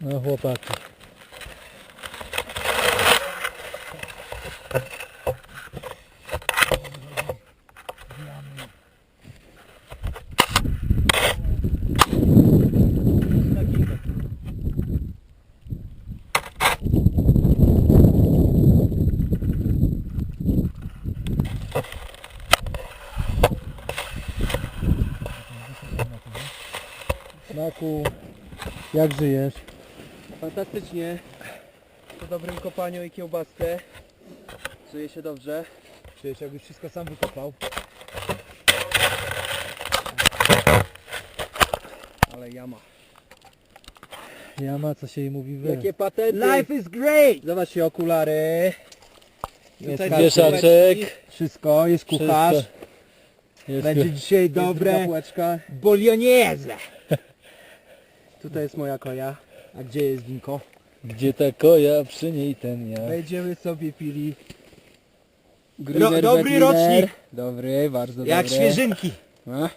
No chłopaki. Smaku, jak żyjesz? Fantastycznie. Po dobrym kopaniu i kiełbasce. Żyje się dobrze. Czujesz jakbyś wszystko sam wykopał? Ale jama. Jama, co się jej mówi we. Jakie patenty! Life is great! Zobaczcie okulary. Jest Tutaj wieszaczek. Wszystko, jest kucharz. Wszystko. Jest Będzie dzisiaj dobre. Bolionieze. Tutaj jest moja koja. A gdzie jest winko? Gdzie ta koja, przy niej ten ja. Będziemy sobie pili. Grüner dobry rocznik. Dobry, bardzo Jak dobry. świeżynki. A?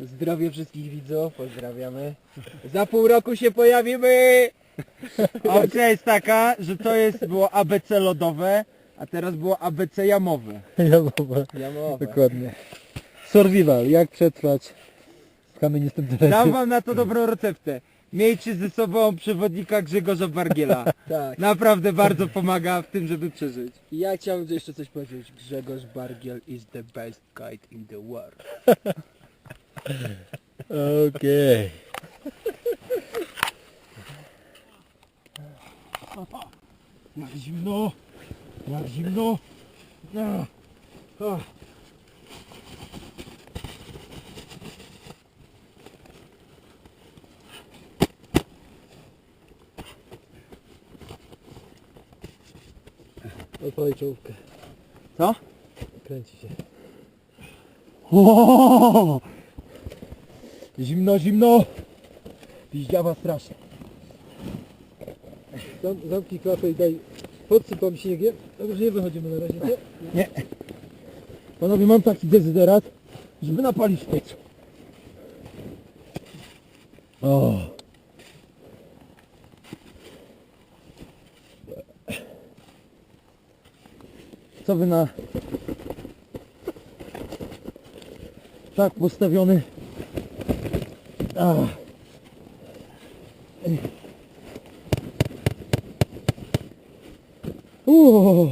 Zdrowie wszystkich widzów, pozdrawiamy. Za pół roku się pojawimy! Opcja jest taka, że to jest było ABC lodowe, a teraz było ABC jamowe. Jamowa. Jamowe. Dokładnie. Survival, jak przetrwać w kamienistym terenie. Dam wam na to dobrą receptę. Miejcie ze sobą przewodnika Grzegorza Bargiela. Tak. Naprawdę bardzo pomaga w tym, żeby przeżyć. Ja chciałbym jeszcze coś powiedzieć. Grzegorz Bargiel is the best guide in the world. Okej. Jak zimno! Jak zimno! No. Odpalaj czołówkę. Co? Kręci się. O! Zimno, zimno! Piździawa strasznie. Zam, zamknij klapę i daj podsypam śniegiem. Dobrze, nie wychodzimy na razie, nie? Nie. Panowie, mam taki dezyderat, żeby napalić w piecu. O. Co wy na tak postawiony. Uuu.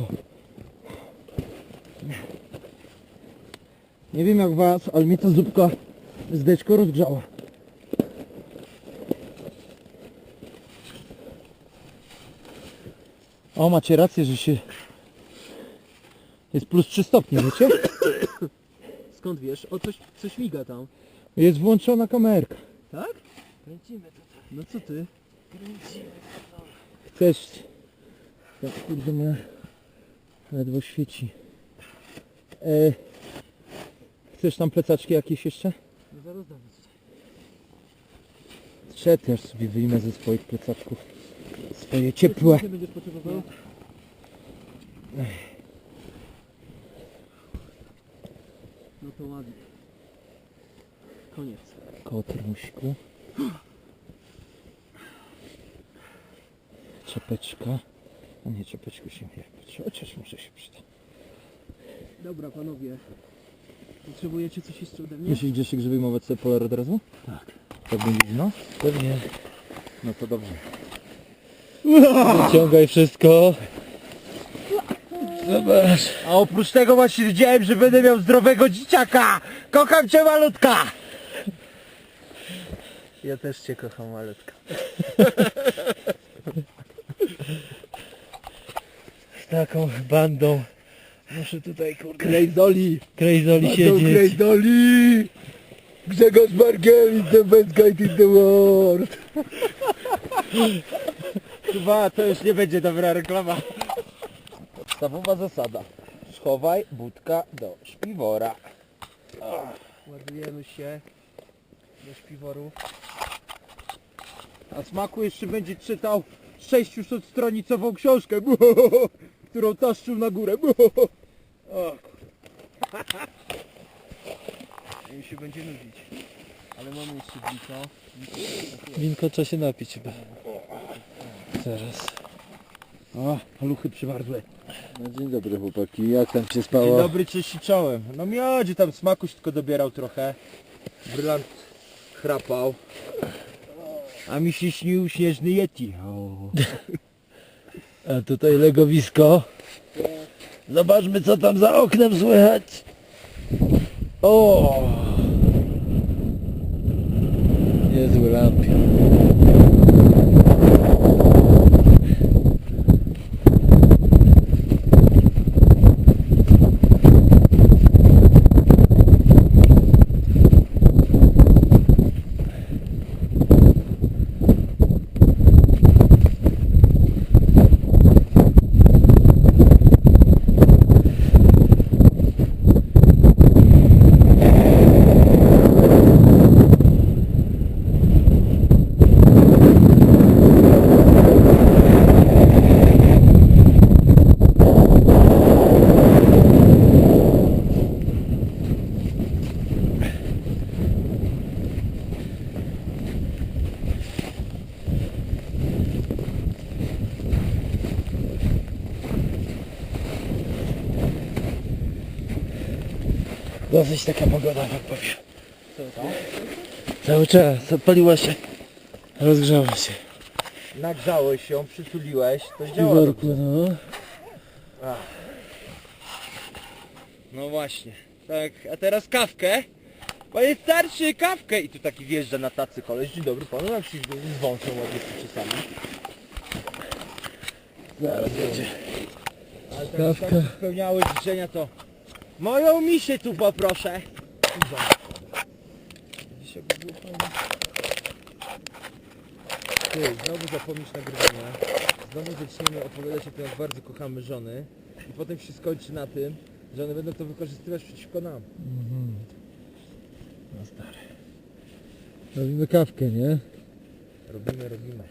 Nie wiem jak was, ale mnie ta zupka z rozgrzała. O, macie rację, że się... Jest plus 3 stopnie, wiecie? Skąd wiesz? O coś, coś miga tam. Jest włączona kamerka. Tak? Kręcimy to. No co ty? Chcesz... Tak, kurde, moja... Ledwo świeci. E... Chcesz tam plecaczki jakieś jeszcze? No zaraz damy. Trzeba też sobie wyjmę ze swoich plecaczków. Swoje ciepłe. Nie będziesz potrzebował? No to ładnie. Koniec. Koło termosiku. Czapeczka. A nie, czapeczku się nie potrzeba, chociaż może się przyda. Dobra panowie. Potrzebujecie coś jeszcze ode mnie? Myślisz, Grzesiek, żeby wyjmować sobie polar od razu? Tak. Tak będzie no? Pewnie. No to dobrze. Wyciągaj wszystko. Zobacz. A oprócz tego właśnie wiedziałem, że będę miał zdrowego dzieciaka! Kocham cię malutka! Ja też cię kocham malutka. Z taką bandą. Muszę tutaj kurde Krejzoli! krejzoli siedzieć. Krejzoli! Grzegorz Bargiel is the best guide in the world! Chyba to już nie będzie dobra reklama. Podstawowa zasada. Schowaj budka do śpiwora. Ładujemy się do śpiworu. A smaku jeszcze będzie czytał 600 stronicową książkę, którą taszczył na górę. Mi się będzie nudzić. Ale mamy jeszcze bliko. Winko trzeba się napić chyba. Zaraz. O, paluchy przymarzłe. No dzień dobry chłopaki, jak tam się Dzień spało? dobry, cześć i czołem. No miodzie tam smakuś tylko dobierał trochę. Brylant chrapał. A mi się śnił śnieżny Yeti. O. A tutaj legowisko. Zobaczmy co tam za oknem słychać. O! Niezły lampion. Dosyć taka pogoda, jak powiem. Cały czas odpaliła się. Rozgrzała się. Nagrzałeś ją, przytuliłeś, to działa. No. No właśnie. Tak, a teraz kawkę. Panie starszy, kawkę! I tu taki wjeżdża na tacy koleś. Dzień dobry panu, jak się z wąsą ładnie czasami. Zaraz będzie. Ale tak, Kawka. tak spełniały życzenia to... Moją misię tu poproszę. Dzisiaj by było fajnie. Ty, znowu zapomnisz nagrywania. Znowu zaczniemy opowiadać o tym, jak bardzo kochamy żony. I potem się skończy na tym, że one będą to wykorzystywać przeciwko nam. Mhm. No stary. Robimy kawkę, nie? Robimy, robimy.